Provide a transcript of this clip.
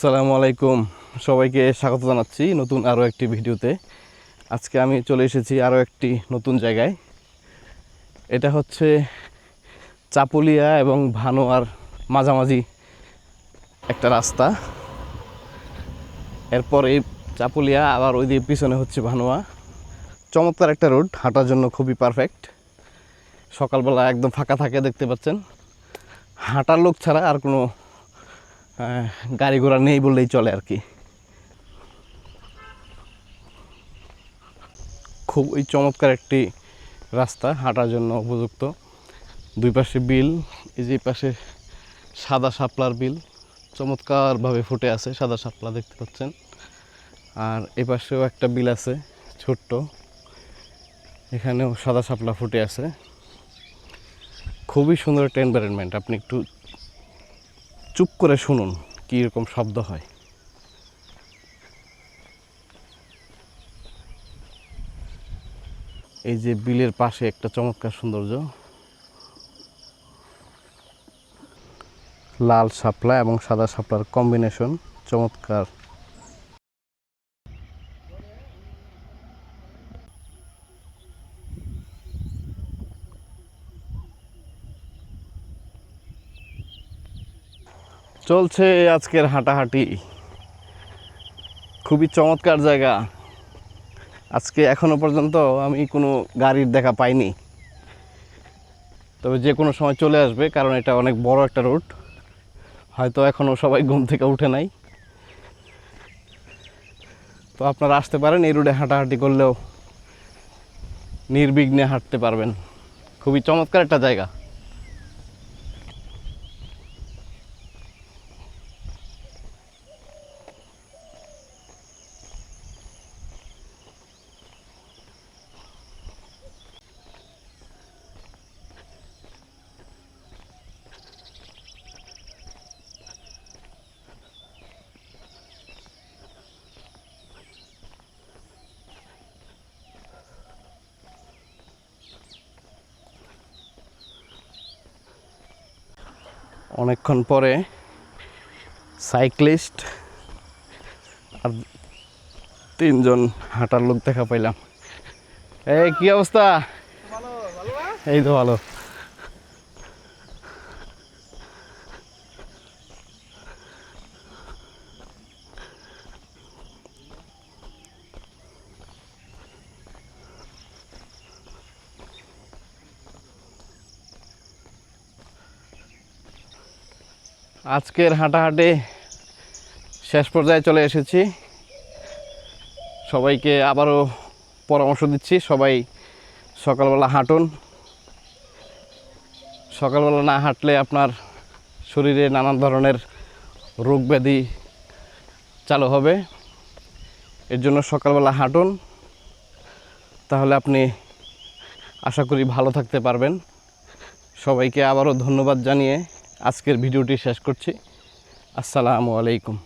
আসসালামু আলাইকুম। সবাইকে স্বাগত জানাচ্ছি নতুন আরও একটি ভিডিওতে। আজকে আমি চলে এসেছি আরও একটি নতুন জায়গায়। এটা হচ্ছে চাপুলিয়া এবং ভানোয়ার মাঝামাঝি একটা রাস্তা। এরপর এই চাপুলিয়া, আবার ওই দিয়ে পিছনে হচ্ছে ভানোয়া। চমৎকার একটা রোড, হাঁটার জন্য খুবই পারফেক্ট। সকালবেলা একদম ফাঁকা থাকে, দেখতে পাচ্ছেন। হাঁটার লোক ছাড়া আর কোনো গাড়ি ঘোড়া নেই বললেই চলে আর কি। খুবই চমৎকার একটি রাস্তা হাঁটার জন্য উপযুক্ত। দুই পাশে বিল, এই যে পাশে সাদা শাপলার বিল, চমৎকারভাবে ফুটে আছে সাদা শাপলা দেখতে পাচ্ছেন। আর এ পাশেও একটা বিল আছে ছোট্ট, এখানেও সাদা শাপলা ফুটে আছে। খুবই সুন্দর একটা এনভায়রনমেন্ট আপনি একটু চুপ করে শুনুন কীরকম শব্দ হয়। এই যে বিলের পাশে একটা চমৎকার সৌন্দর্য। লাল শাপলা এবং সাদা শাপলার কম্বিনেশন চমৎকার। চলছে আজকের হাঁটাহাঁটি। খুবই চমৎকার জায়গা। আজকে এখনও পর্যন্ত আমি কোনো গাড়ির দেখা পাইনি। তবে যে কোনো সময় চলে আসবে, কারণ এটা অনেক বড় একটা রুট। হয়তো এখনও সবাই ঘুম থেকে উঠে নাই। তো আপনারা আসতে পারেন, এই রুটে হাঁটাহাঁটি করলেও নির্বিঘ্নে হাঁটতে পারবেন। খুবই চমৎকার একটা জায়গা। অনেকক্ষণ পরে সাইক্লিস্ট আর তিনজন হাঁটার লোক দেখা পাইলাম। এই কি অবস্থা? এই তো ভালো। আজকের হাঁটাহাঁটি শেষ পর্যায়ে চলে এসেছি। সবাইকে আবারও পরামর্শ দিচ্ছি, সবাই সকালবেলা হাঁটুন। সকালবেলা না হাঁটলে আপনার শরীরে নানান ধরনের রোগ ব্যাধি চালু হবে। এর জন্য সকালবেলা হাঁটুন। তাহলে আপনি আশা করি ভালো থাকতে পারবেন। সবাইকে আবারও ধন্যবাদ জানিয়ে আজকের ভিডিওটি শেষ করছি। আসসালামু আলাইকুম।